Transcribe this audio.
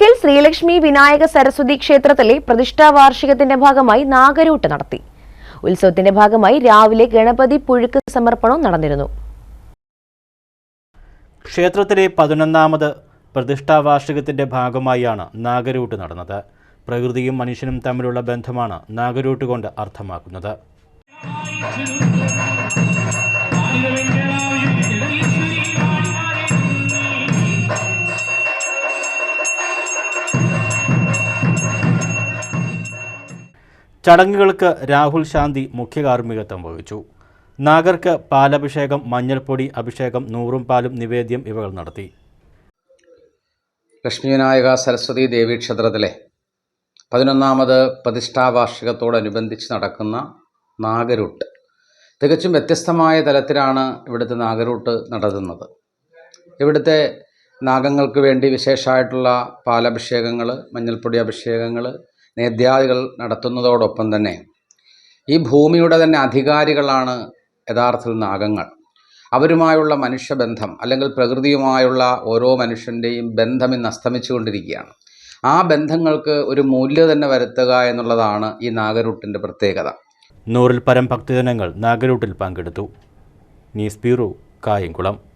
പുഴയ്ക്കൽ ശ്രീലക്ഷ്മി വിനായക സരസ്വതി ക്ഷേത്രത്തിലെ പ്രതിഷ്ഠാ വാർഷികത്തിന്റെ ഭാഗമായി നാഗരൂട്ട് നടത്തി. ഉത്സവത്തിന്റെ ഭാഗമായി രാവിലെ ഗണപതി പുഴുക്ക് സമർപ്പണവും നടന്നിരുന്നു. ക്ഷേത്രത്തിലെ പതിനൊന്നാമത് പ്രതിഷ്ഠാ വാർഷികത്തിന്റെ ഭാഗമായാണ് നാഗരൂട്ട് നടന്നത്. പ്രകൃതിയും മനുഷ്യനും തമ്മിലുള്ള ബന്ധമാണ് നാഗരൂട്ട് കൊണ്ട് അർത്ഥമാക്കുന്നത്. ചടങ്ങുകൾക്ക് രാഹുൽ ശാന്തി മുഖ്യ കാർമ്മികത്വം വഹിച്ചു. നാഗർക്ക് പാലഭിഷേകം മഞ്ഞൾപ്പൊടി അഭിഷേകം നൂറും പാലും നിവേദ്യം ഇവകൾ നടത്തി. ലക്ഷ്മിവിനായക സരസ്വതി ദേവി ക്ഷേത്രത്തിലെ പതിനൊന്നാമത് പ്രതിഷ്ഠാവാർഷികത്തോടനുബന്ധിച്ച് നടക്കുന്ന നാഗരൂട്ട് തികച്ചും വ്യത്യസ്തമായ തലത്തിലാണ് ഇവിടുത്തെ നാഗരൂട്ട് നടത്തുന്നത്. ഇവിടുത്തെ നാഗങ്ങൾക്ക് വേണ്ടി വിശേഷമായിട്ടുള്ള പാലഭിഷേകങ്ങൾ മഞ്ഞൾപ്പൊടി അഭിഷേകങ്ങൾ നേദ്യാദികൾ നടത്തുന്നതോടൊപ്പം തന്നെ ഈ ഭൂമിയുടെ തന്നെ അധികാരികളാണ് യഥാർത്ഥത്തിൽ നാഗങ്ങൾ. അവരുമായുള്ള മനുഷ്യബന്ധം അല്ലെങ്കിൽ പ്രകൃതിയുമായുള്ള ഓരോ മനുഷ്യന്റെയും ബന്ധം ഇന്ന് അസ്തമിച്ചുകൊണ്ടിരിക്കുകയാണ്. ആ ബന്ധങ്ങൾക്ക് ഒരു മൂല്യം തന്നെ വരുത്തുക എന്നുള്ളതാണ് ഈ നാഗരൂട്ടിന്റെ പ്രത്യേകത. നൂറിൽ പരം ഭക്തജനങ്ങൾ നാഗരൂട്ടിൽ പങ്കെടുത്തു. News bureau Kayamkulam.